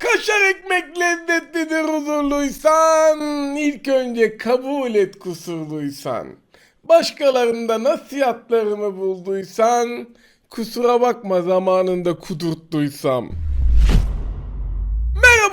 Kaşar ekmek lezzetlidir huzurluysan, ilk önce kabul et kusurluysan. Başkalarında nasihatlarımı bulduysan, kusura bakma zamanında kudurttuysam.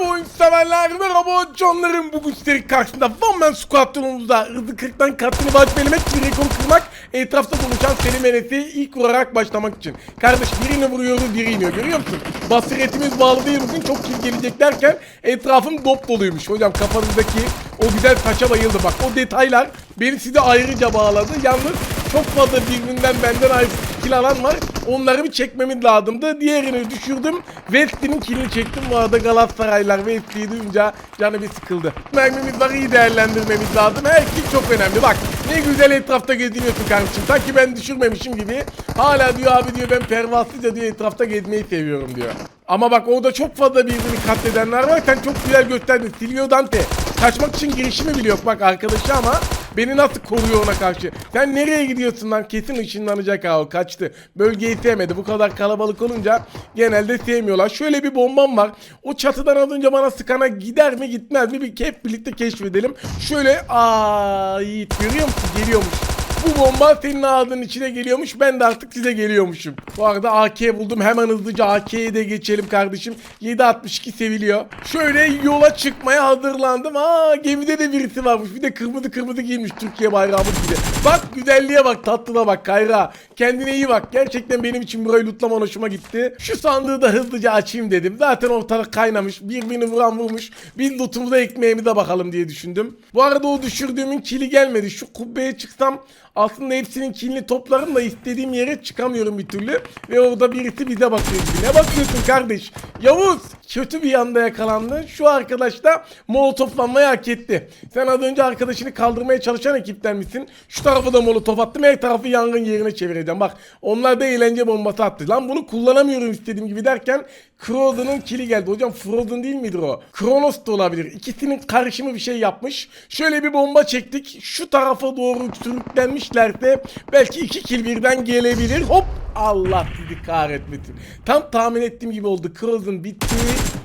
Merhaba oyun severler, merhaba canlarım. Bugün sizlerin karşısında One Man Squad turumuzda hızlı 40'tan katını baş belirmek, bir rekor kırmak, etrafta buluşan Selim Enes'i ilk vurarak başlamak için. Kardeş birini vuruyoruz, biri iniyor. Görüyor musun? Basiretimiz bağlı değil misin? Çok kill gelecek derken etrafım dop doluymuş. Hocam kafanızdaki o güzel saça bayıldı. Bak o detaylar beni size ayrıca bağladı. Yalnız çok fazla birbirinden benden ayrı kill alan var. Onları bir çekmemiz lazımdı. Diğerini düşürdüm. Wesley'nin killini çektim. Bu arada Galatasaraylar Wesley'i duyunca canı bir sıkıldı. Mermimiz var iyi değerlendirmemiz lazım. Her kill çok önemli. Bak ne güzel etrafta geziniyorsun kardeşim. Sanki ben düşürmemişim gibi. Hala diyor abi diyor ben pervasızca diyor etrafta gezmeyi seviyorum diyor. Ama bak orada çok fazla birbirini katledenler var. Sen çok güzel gösterdin. Silvio Dante. Kaçmak için girişimi biliyor bak arkadaşı ama Beni nasıl koruyor ona karşı? Sen nereye gidiyorsun lan? Kesin ışınlanacak ha o kaçtı. Bölgeyi sevmedi. Bu kadar kalabalık olunca genelde sevmiyorlar. Şöyle bir bombam var. O çatıdan az önce bana sıkana gider mi gitmez mi? Bir hep birlikte keşfedelim. Şöyle aa Yiğit görüyor musun? Geliyormuş. Bu bomba senin ağzının içine geliyormuş. Ben de artık size geliyormuşum. Bu arada AK buldum. Hemen hızlıca AK'ye de geçelim kardeşim. 7.62 seviliyor. Şöyle yola çıkmaya hazırlandım. Aa gemide de birisi varmış. Bir de kırmızı kırmızı giymiş Türkiye bayrağımız gibi. Bak güzelliğe bak tatlına bak Kayra. Kendine iyi bak. Gerçekten benim için burayı lootlaman hoşuma gitti. Şu sandığı da hızlıca açayım dedim. Zaten ortalık kaynamış. Birbirini vuran vurmuş. Biz lootumuza ekmeğimize bakalım diye düşündüm. Bu arada o düşürdüğümün kili gelmedi. Şu kubbeye çıksam aslında hepsinin kilini toplarım da istediğim yere çıkamıyorum bir türlü. Ve orada birisi bize bakıyor. Ne bakıyorsun kardeş? Yavuz! Kötü bir yanda yakalandın. Şu arkadaş da molotoflanmayı hak etti. Sen az önce arkadaşını kaldırmaya çalışan ekipten misin? Şu tarafa da molotof attım. Her tarafı yangın yerine çevireceğim. Bak onlar da eğlence bombası attı. Lan bunu kullanamıyorum istediğim gibi derken Frozen'ın kili geldi. Hocam Frozen değil midir o? Kronos da olabilir. İkisinin karışımı bir şey yapmış. Şöyle bir bomba çektik. Şu tarafa doğru sürüklenmişlerse belki iki kill birden gelebilir. Hop! Allah sizi kahretmesin. Tam tahmin ettiğim gibi oldu. Frozen bitti.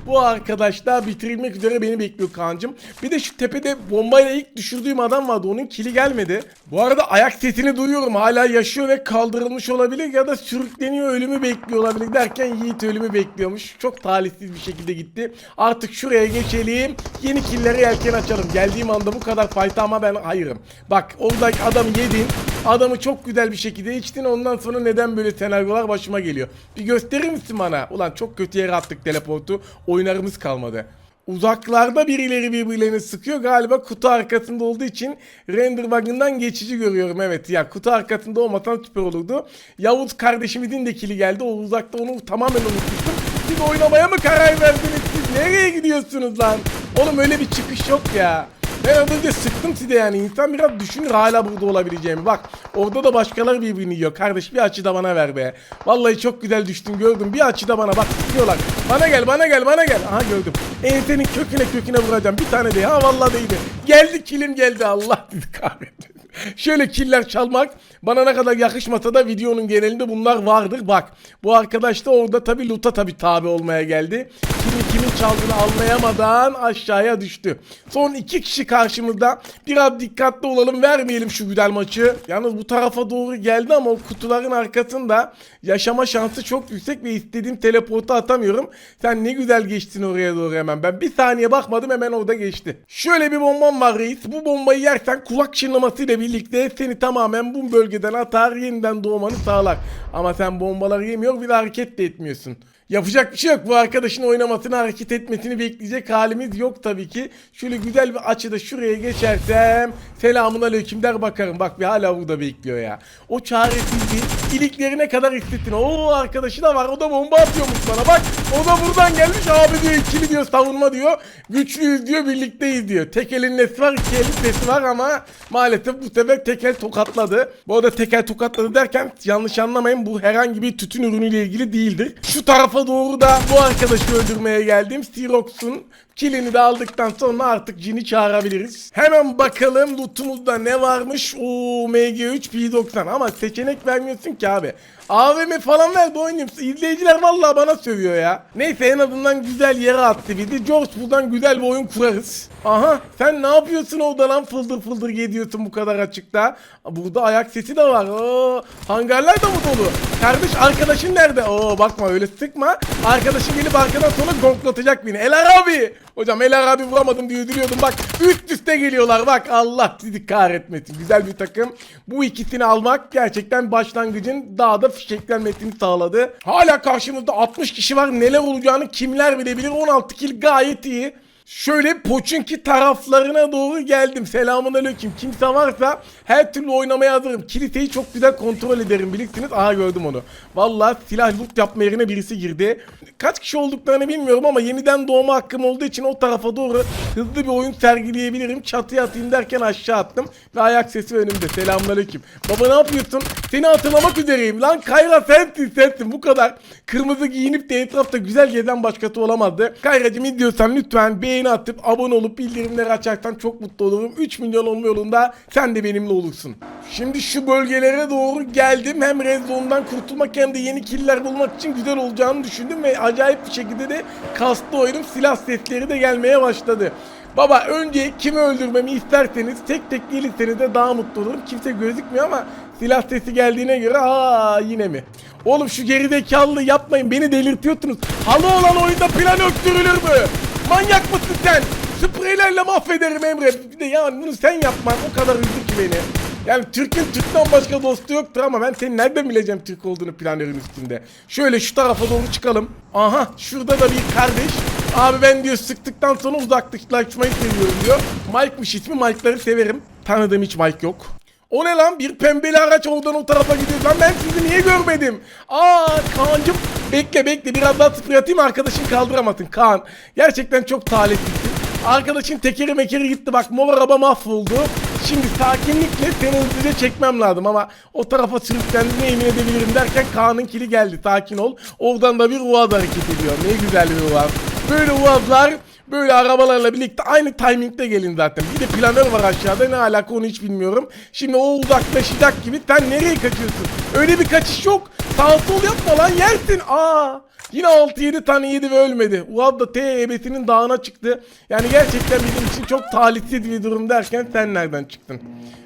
Bu arkadaş da bitirilmek üzere beni bekliyor Kaan'cım. Bir de şu tepede bombayla ilk düşürdüğüm adam vardı. Onun kili gelmedi. Bu arada ayak sesini duyuyorum. Hala yaşıyor ve kaldırılmış olabilir ya da sürükleniyor ölümü bekliyor olabilir derken Yiğit ölümü bekliyormuş. Çok talihsiz bir şekilde gitti. Artık şuraya geçelim. Yeni killeri erken açalım. Geldiğim anda bu kadar fayda ama ben hayırım. Bak oradaki adamı yedin. Adamı çok güzel bir şekilde içtin ondan sonra neden böyle senaryolar başıma geliyor. Bir gösterir misin bana? Ulan çok kötü yere attık teleportu. Oynarımız kalmadı. Uzaklarda birileri birbirlerini sıkıyor. Galiba kutu arkasında olduğu için render bug'ından geçici görüyorum. Evet ya kutu arkasında olmasan süper olurdu. Yavuz kardeşimizin de kili geldi. O uzakta onu tamamen unutmuştum. Siz oynamaya mı karar verdiniz? Siz nereye gidiyorsunuz lan? Oğlum öyle bir çıkış yok ya. Ben az önce sıktım size yani. İnsan biraz düşünür hala burada olabileceğimi. Bak orada da başkaları birbirini yiyor. Kardeş bir açı da bana ver be. Vallahi çok güzel düştün gördüm. Bir açı da bana bak sıkıyorlar. Bana gel bana gel bana gel. Aha gördüm. Ensenin köküne köküne vuracağım. Bir tane değil. Ha vallahi değdi. Geldi kilim geldi. Allah bizi kahretsin. Şöyle killer çalmak bana ne kadar yakışmasa da videonun genelinde bunlar vardır. Bak bu arkadaş da orada tabi loot'a tabi tabi olmaya geldi. Kimi kimin çaldığını anlayamadan aşağıya düştü. Son iki kişi karşımızda. Biraz dikkatli olalım vermeyelim şu güzel maçı. Yalnız bu tarafa doğru geldi ama o kutuların arkasında yaşama şansı çok yüksek ve istediğim teleportu atamıyorum. Sen ne güzel geçtin oraya doğru hemen. Ben bir saniye bakmadım hemen orada geçti. Şöyle bir bombam var reis. Bu bombayı yersen kulak çınlamasıyla birlikte seni tamamen bu bölgeden atar yeniden doğmanı sağlar. Ama sen bombaları yemiyor bir de hareket de etmiyorsun. Yapacak bir şey yok. Bu arkadaşın oynamasını, hareket etmesini bekleyecek halimiz yok tabii ki. Şöyle güzel bir açıda şuraya geçersem selamun aleyküm der bakarım. Bak bir hala burada bekliyor ya. O çaresizliği iliklerine kadar hissettin. Oo arkadaşı da var. O da bomba atıyormuş bana. Bak o da buradan gelmiş. Abi diyor ikili diyor savunma diyor. Güçlüyüz diyor birlikteyiz diyor. Tek elin nesi var iki elin nesi var ama maalesef bu sefer tek el tokatladı. Bu arada tek el tokatladı derken yanlış anlamayın bu herhangi bir tütün ürünüyle ilgili değildir. Şu tarafa doğru da bu arkadaşı öldürmeye geldim. Sirox'un kilini de aldıktan sonra artık cini çağırabiliriz. Hemen bakalım lootumuzda ne varmış. Oo MG3 P90 ama seçenek vermiyorsun ki abi. AVM falan ver de oynayayım. İzleyiciler vallahi bana sövüyor ya. Neyse en azından güzel yere attı bizi. George buradan güzel bir oyun kurarız. Aha sen ne yapıyorsun orada lan fıldır fıldır gidiyorsun bu kadar açıkta. Burada ayak sesi de var. Oo, hangarlar da mı dolu? Kardeş arkadaşın nerede? Oo bakma öyle sıkma. Arkadaşın gelip arkadan sonra gonklatacak beni. Elar abi. Hocam Elar abi vuramadım diye üzülüyordum. Bak üst üste geliyorlar. Bak Allah sizi kahretmesin. Güzel bir takım. Bu ikisini almak gerçekten başlangıcın daha da fişeklenmesini sağladı. Hala karşımızda 60 kişi var. Neler olacağını kimler bilebilir. 16 kill gayet iyi. Şöyle Poçinki taraflarına doğru geldim. Selamun aleyküm. Kimse varsa her türlü oynamaya hazırım. Kiliseyi çok güzel kontrol ederim bilirsiniz. Aha gördüm onu. Vallahi silah loot yapma yerine birisi girdi. Kaç kişi olduklarını bilmiyorum ama yeniden doğma hakkım olduğu için o tarafa doğru hızlı bir oyun sergileyebilirim. Çatıya atayım derken aşağı attım. Ve ayak sesi önümde. Selamun aleyküm. Baba ne yapıyorsun? Seni hatırlamak üzereyim. Lan Kayra sensin sensin. Bu kadar. Kırmızı giyinip de etrafta güzel gezen başkası olamazdı. Kayracım izliyorsan lütfen beğeni atıp abone olup bildirimleri açarsan çok mutlu olurum. 3 milyon olma yolunda sen de benimle olursun. Şimdi şu bölgelere doğru geldim. Hem Red Zone'dan kurtulmak hem de yeni killer bulmak için güzel olacağını düşündüm ve acayip bir şekilde de kastlı oyunum silah sesleri de gelmeye başladı. Baba önce kimi öldürmemi isterseniz tek tek gelirseniz de daha mutlu olurum. Kimse gözükmüyor ama silah sesi geldiğine göre aa yine mi? Oğlum şu gerizekalı yapmayın beni delirtiyorsunuz. Halı olan oyunda plan öktürülür mü? Manyak mısın sen? Spreylerle mahvederim Emre. Bir de yani bunu sen yapman o kadar üzdü ki beni. Yani Türk'ün Türk'ten başka dostu yoktur ama ben senin nereden bileceğim Türk olduğunu planörün üstünde. Şöyle şu tarafa doğru çıkalım. Aha şurada da bir kardeş. Abi ben diyor sıktıktan sonra uzaklaşmayı seviyorum diyor. Mike'mış ismi Mike'ları severim. Tanıdığım hiç Mike yok. O ne lan? Bir pembeli araç oradan o tarafa gidiyor. Lan ben sizi niye görmedim? Aa Kaan'cım bekle bekle biraz daha sprey atayım arkadaşın kaldıramasın Kaan. Gerçekten çok talihsizsin. Arkadaşın tekeri mekeri gitti bak mor araba mahvoldu. Şimdi sakinlikle seni hızlıca çekmem lazım ama o tarafa sürüklendiğine emin edebilirim derken Kaan'ın kili geldi sakin ol. Oradan da bir uaz hareket ediyor. Ne güzel bir uaz. Böyle uazlar Böyle arabalarla birlikte aynı timingde gelin zaten. Bir de planör var aşağıda ne alaka onu hiç bilmiyorum. Şimdi o uzaklaşacak gibi sen nereye kaçıyorsun? Öyle bir kaçış yok. Sağ sol yapma lan yersin. Aa. Yine 6-7 tane yedi ve ölmedi. Uaz da T ebesinin dağına çıktı. Yani gerçekten bizim için çok talihsiz bir durum derken sen nereden çıktın?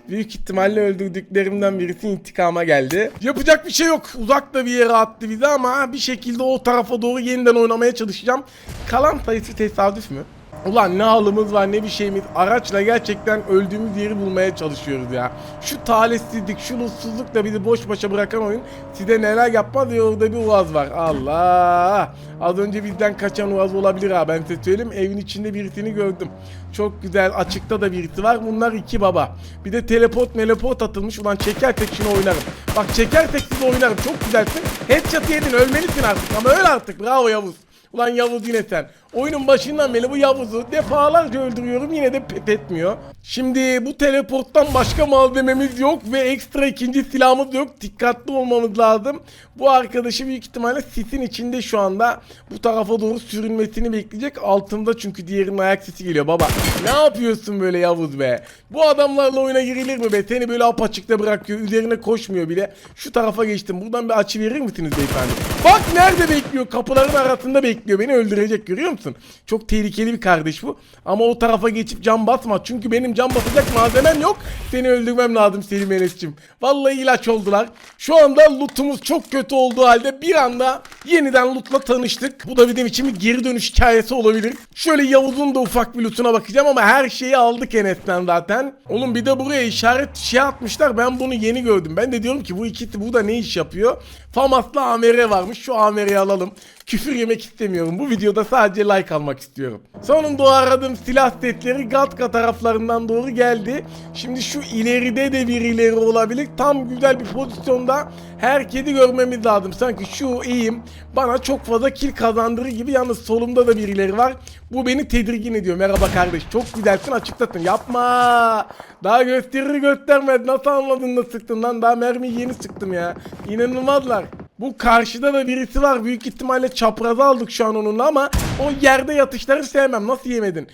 Büyük ihtimalle öldürdüklerimden birisi intikama geldi. Yapacak bir şey yok. Uzakta bir yere attı bizi ama bir şekilde o tarafa doğru yeniden oynamaya çalışacağım. Kalan sayısı tesadüf mü? Ulan ne halımız var ne bir şeyimiz. Araçla gerçekten öldüğümüz yeri bulmaya çalışıyoruz ya. Şu talihsizlik, şu mutsuzlukla bizi boş başa bırakan oyun size neler yapmaz ya orada bir Uaz var. Allah! Az önce bizden kaçan Uaz olabilir ha ben size söyleyeyim. Evin içinde birisini gördüm. Çok güzel açıkta da birisi var. Bunlar iki baba. Bir de teleport meleport atılmış. Ulan çekersek şunu oynarım. Bak çekersek siz oynarım. Çok güzelsin. Headshot yedin ölmelisin artık ama öl artık. Bravo Yavuz. Ulan Yavuz yine sen. Oyunun başından beri bu Yavuz'u defalarca öldürüyorum yine de pet etmiyor. Şimdi bu teleporttan başka malzememiz yok ve ekstra ikinci silahımız yok. Dikkatli olmamız lazım. Bu arkadaşı büyük ihtimalle sisin içinde şu anda bu tarafa doğru sürünmesini bekleyecek. Altında çünkü diğerinin ayak sesi geliyor baba. Ne yapıyorsun böyle Yavuz be? Bu adamlarla oyuna girilir mi be? Seni böyle apaçıkta bırakıyor. Üzerine koşmuyor bile. Şu tarafa geçtim. Buradan bir açı verir misiniz beyefendi? Bak nerede bekliyor? Kapıların arasında bekliyor. Beni öldürecek görüyor musun? Çok tehlikeli bir kardeş bu. Ama o tarafa geçip cam basma. Çünkü benim cam basacak malzemem yok. Seni öldürmem lazım Selim Enes'cim. Vallahi ilaç oldular. Şu anda lootumuz çok kötü olduğu halde bir anda yeniden lootla tanıştık. Bu da bizim için bir geri dönüş hikayesi olabilir. Şöyle Yavuz'un da ufak bir lootuna bakacağım ama her şeyi aldık Enes'ten zaten. Oğlum bir de buraya işaret şey atmışlar. Ben bunu yeni gördüm. Ben de diyorum ki bu ikisi burada ne iş yapıyor? Famas'la AMR varmış. Şu AMR'yi alalım. Küfür yemek istemiyorum. Bu videoda sadece like almak istiyorum. Sonunda aradığım silah setleri Gatka taraflarından doğru geldi. Şimdi şu ileride de birileri olabilir. Tam güzel bir pozisyonda herkesi görmemiz lazım. Sanki şu iyiyim bana çok fazla kill kazandırır gibi. Yalnız solumda da birileri var. Bu beni tedirgin ediyor. Merhaba kardeş. Çok güzelsin açıklatın. Yapma. Daha gösterir göstermez. Nasıl anladın da sıktın lan? Daha mermiyi yeni sıktım ya. İnanılmazlar. Bu karşıda da birisi var. Büyük ihtimalle çapraza aldık şu an onunla ama o yerde yatışları sevmem. Nasıl yemedin?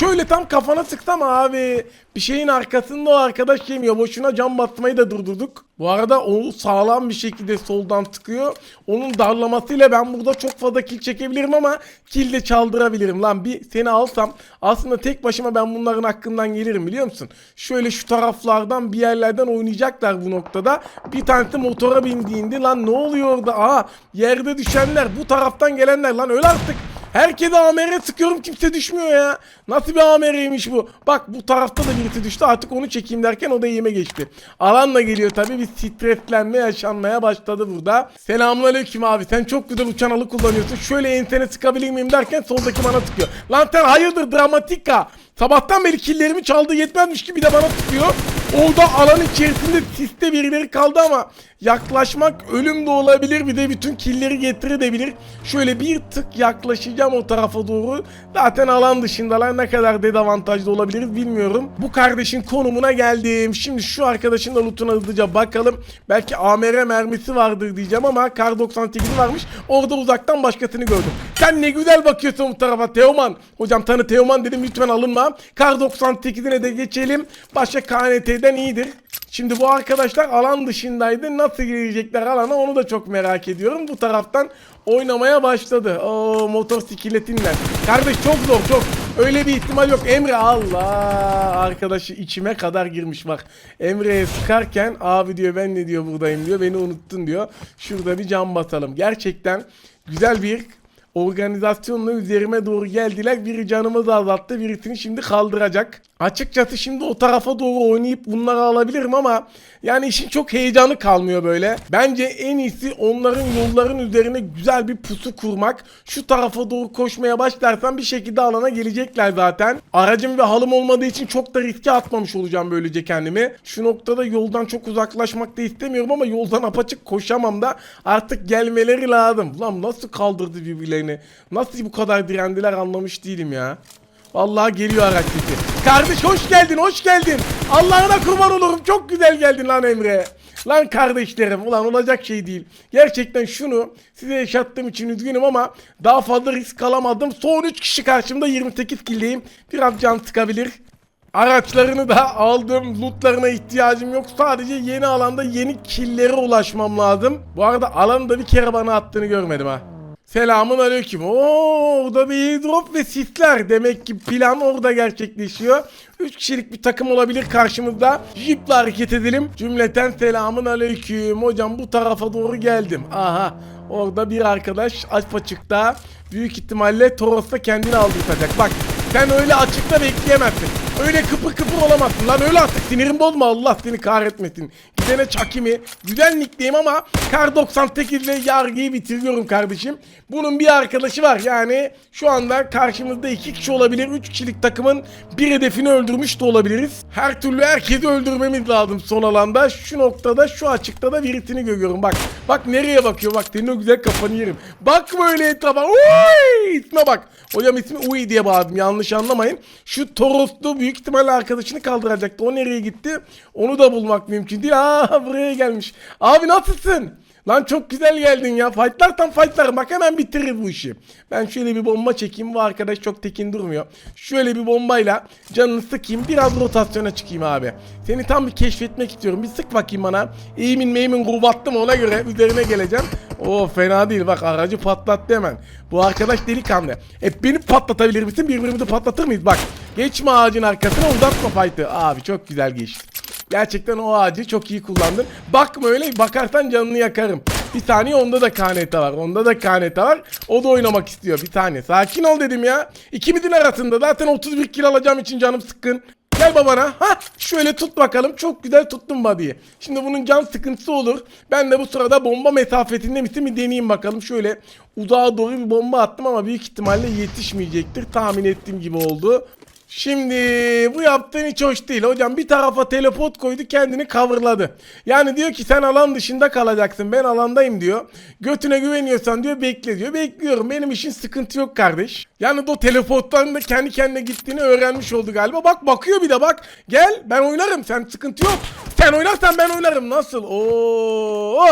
Şöyle tam kafana sıksam abi. Bir şeyin arkasında o arkadaş yemiyor. Boşuna cam batmayı da durdurduk. Bu arada o sağlam bir şekilde soldan tıkıyor. Onun darlamasıyla ben burada çok fazla kill çekebilirim ama kill de çaldırabilirim. Lan bir seni alsam aslında tek başıma ben bunların hakkından gelirim biliyor musun? Şöyle şu taraflardan bir yerlerden oynayacaklar bu noktada. Bir tanesi motora bindiğinde lan ne oluyor orada? Aa yerde düşenler bu taraftan gelenler lan öl artık. Herkese AMR sıkıyorum kimse düşmüyor ya. Nasıl bir AMR'ymiş bu? Bak bu tarafta da birisi düştü artık onu çekeyim derken o da yeme geçti. Alanla geliyor tabii bir streslenme yaşanmaya başladı burada. Selamünaleyküm abi sen çok güzel uçan alı kullanıyorsun. Şöyle ensene sıkabilir miyim derken soldaki bana sıkıyor. Lan sen hayırdır dramatika. Sabahtan beri killerimi çaldığı yetmezmiş gibi de bana sıkıyor. Orada alan içerisinde siste birileri kaldı ama yaklaşmak ölüm de olabilir. Bir de bütün killeri getirebilir. Şöyle bir tık yaklaşacağım o tarafa doğru. Zaten alan dışındalar ne kadar dezavantajlı olabiliriz bilmiyorum. Bu kardeşin konumuna geldim. Şimdi şu arkadaşın da lootuna hızlıca bakalım. Belki AMR mermisi vardır diyeceğim ama kar 98 varmış. Orada uzaktan başkasını gördüm. Sen ne güzel bakıyorsun bu tarafa Teoman. Hocam tanı Teoman dedim lütfen alınma. Kar 98'ine de geçelim. Başka KNT'den iyidir. Şimdi bu arkadaşlar alan dışındaydı. Nasıl girecekler alana onu da çok merak ediyorum. Bu taraftan oynamaya başladı. Oo motosikletinle. Kardeş çok zor çok. Öyle bir ihtimal yok. Emre Allah arkadaşı içime kadar girmiş bak. Emre'ye sıkarken abi diyor ben ne diyor buradayım diyor. Beni unuttun diyor. Şurada bir cam basalım. Gerçekten güzel bir organizasyonla üzerime doğru geldiler. Biri canımızı azalttı, birisini şimdi kaldıracak. Açıkçası şimdi o tarafa doğru oynayıp bunları alabilirim ama yani işin çok heyecanı kalmıyor böyle. Bence en iyisi onların yolların üzerine güzel bir pusu kurmak. Şu tarafa doğru koşmaya başlarsam bir şekilde alana gelecekler zaten. Aracım ve halım olmadığı için çok da riske atmamış olacağım böylece kendimi. Şu noktada yoldan çok uzaklaşmak da istemiyorum ama yoldan apaçık koşamam da artık gelmeleri lazım. Lan nasıl kaldırdı birbirlerini? Nasıl bu kadar direndiler anlamış değilim ya. Vallahi geliyor araç. Kardeş hoş geldin hoş geldin. Allah'ına kurban olurum çok güzel geldin lan Emre. Lan kardeşlerim ulan olacak şey değil. Gerçekten şunu size yaşattığım için üzgünüm ama daha fazla risk alamadım. Son 3 kişi karşımda 28 killeyim. Biraz can sıkabilir. Araçlarını da aldım. Lootlarına ihtiyacım yok. Sadece yeni alanda yeni killere ulaşmam lazım. Bu arada alanı da bir kere bana attığını görmedim ha. Selamun aleyküm. Oo, orada bir airdrop ve sisler. Demek ki plan orada gerçekleşiyor. 3 kişilik bir takım olabilir karşımızda. Jeep'le hareket edelim. Cümleten selamun aleyküm. Hocam bu tarafa doğru geldim. Aha. Orada bir arkadaş açıkta. Büyük ihtimalle Toros'ta kendini aldırtacak. Bak sen öyle açıkta bekleyemezsin. Öyle kıpır kıpır olamazsın lan öyle artık sinirim bozma Allah seni kahretmesin. Gidene çakimi güzel nickneyim ama Kar 98 ile yargıyı bitiriyorum kardeşim. Bunun bir arkadaşı var yani şu anda karşımızda iki kişi olabilir. Üç kişilik takımın bir hedefini öldürmüş de olabiliriz. Her türlü herkesi öldürmemiz lazım son alanda. Şu noktada şu açıkta da birisini görüyorum bak. Bak nereye bakıyor bak senin o güzel kafanı yerim. Bakma öyle etrafa. Uy! İsme bak. Hocam ismi Uy diye bağırdım yanlış anlamayın. Şu Toroslu büyük ihtimalle arkadaşını kaldıracaktı. O nereye gitti? Onu da bulmak mümkün değil. Aa buraya gelmiş. Abi nasılsın? Lan çok güzel geldin ya. Fightlar tam fightlar. Bak hemen bitirir bu işi. Ben şöyle bir bomba çekeyim. Bu arkadaş çok tekin durmuyor. Şöyle bir bombayla canını sıkayım. Biraz rotasyona çıkayım abi. Seni tam bir keşfetmek istiyorum. Bir sık bakayım bana. Eğimin meyimin kubattım ona göre. Üzerine geleceğim. Oo fena değil. Bak aracı patlattı hemen. Bu arkadaş delikanlı. E beni patlatabilir misin? Birbirimizi patlatır mıyız? Bak. Geçme ağacın arkasına uzatma fight'ı. Abi çok güzel geçti. Gerçekten o ağacı çok iyi kullandın. Bakma öyle bakarsan canını yakarım. Bir saniye onda da KNT var. Onda da KNT var. O da oynamak istiyor bir tane. Sakin ol dedim ya. İkimizin arasında zaten 31 kill alacağım için canım sıkkın. Gel babana. Ha şöyle tut bakalım. Çok güzel tuttum body'yi. Şimdi bunun can sıkıntısı olur. Ben de bu sırada bomba mesafetinde misin bir deneyeyim bakalım. Şöyle uzağa doğru bir bomba attım ama büyük ihtimalle yetişmeyecektir. Tahmin ettiğim gibi oldu. Şimdi bu yaptığın hiç hoş değil. Hocam bir tarafa teleport koydu kendini coverladı. Yani diyor ki sen alan dışında kalacaksın. Ben alandayım diyor. Götüne güveniyorsan diyor bekle diyor. Bekliyorum. Benim işin sıkıntı yok kardeş. Yani o teleporttan da kendi kendine gittiğini öğrenmiş oldu galiba. Bak bakıyor bir de bak. Gel ben oynarım. Sen sıkıntı yok. Sen oynarsan ben oynarım. Nasıl? Oo.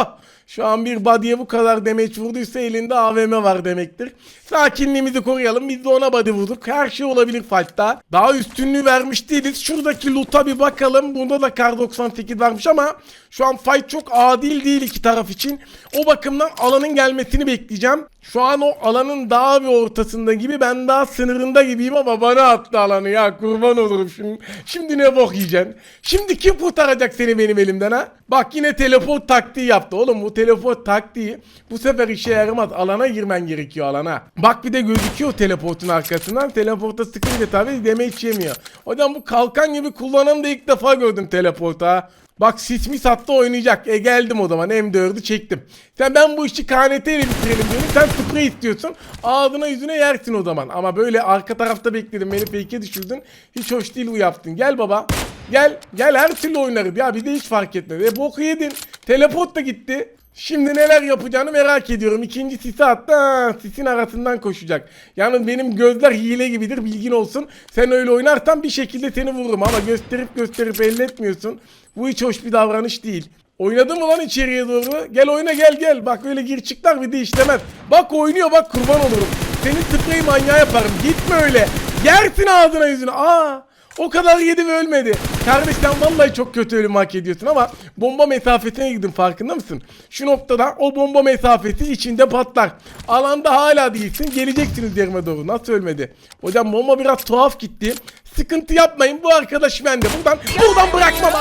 Şu an bir body'ye bu kadar demeç vurduysa elinde AVM var demektir. Sakinliğimizi koruyalım. Biz de ona body vurduk. Her şey olabilir fight'ta. Daha üstünlüğü vermiş değiliz. Şuradaki loot'a bir bakalım. Bunda da kar 98 varmış ama şu an fight çok adil değil iki taraf için. O bakımdan alanın gelmesini bekleyeceğim. Şu an o alanın daha bir ortasında gibi ben daha sınırında gibiyim ama bana attı alanı ya kurban olurum şimdi. Şimdi ne bok yiyeceksin? Şimdi kim kurtaracak seni benim elimden ha? Bak yine teleport taktiği yaptı oğlum bu teleport taktiği bu sefer işe yaramaz alana girmen gerekiyor alana. Bak bir de gözüküyor teleportun arkasından teleporta sıkınca tabi damage yemiyor. Hocam bu kalkan gibi kullananı da ilk defa gördüm teleporta. Bak sismi sattı oynayacak. E geldim o zaman M4'ü çektim. Sen ben bu işi KNT ile bitirelim diyorum. Sen sprey istiyorsun. Ağzına yüzüne yersin o zaman. Ama böyle arka tarafta bekledim. Beni fake'e düşürdün. Hiç hoş değil bu yaptın. Gel baba. Gel. Gel her türlü oynarız. Ya bir de hiç fark etmedi. E boku yedin. Teleport da gitti. Şimdi neler yapacağını merak ediyorum. İkinci sisi attı. Ha, sisin arasından koşacak. Yalnız benim gözler hile gibidir bilgin olsun. Sen öyle oynarsan bir şekilde seni vururum ama gösterip gösterip elletmiyorsun. Bu hiç hoş bir davranış değil. Oynadın mı içeriye doğru? Gel oyna gel gel. Bak öyle gir çıklar bir de işlemez. Bak oynuyor bak kurban olurum. Senin spreyi manyağı yaparım. Gitme öyle. Yersin ağzına yüzüne. Aa. O kadar yedi ve ölmedi. Kardeş sen vallahi çok kötü ölüm hak ediyorsun ama bomba mesafesine girdin farkında mısın? Şu noktada o bomba mesafesi içinde patlar. Alanda hala değilsin. Geleceksiniz yerime doğru. Nasıl ölmedi? Hocam bomba biraz tuhaf gitti. Sıkıntı yapmayın. Bu arkadaş bende. Buradan buradan bırakmam.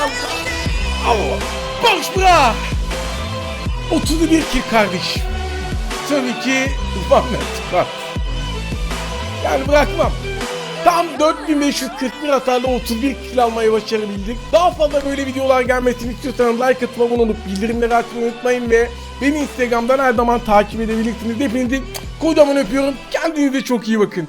Allah. Boş bırak. 31 kill kardeş. Tabii ki Muhammed. Yani bırakmam. Tam 4541 hatarla 31 kill almayı başarabildik. Daha fazla böyle videolar gelmesini istiyorsanız like atıp abone olup bildirimleri açmayı unutmayın ve beni Instagram'dan her zaman takip edebilirsiniz. Hepinizi kocaman öpüyorum. Kendinize çok iyi bakın.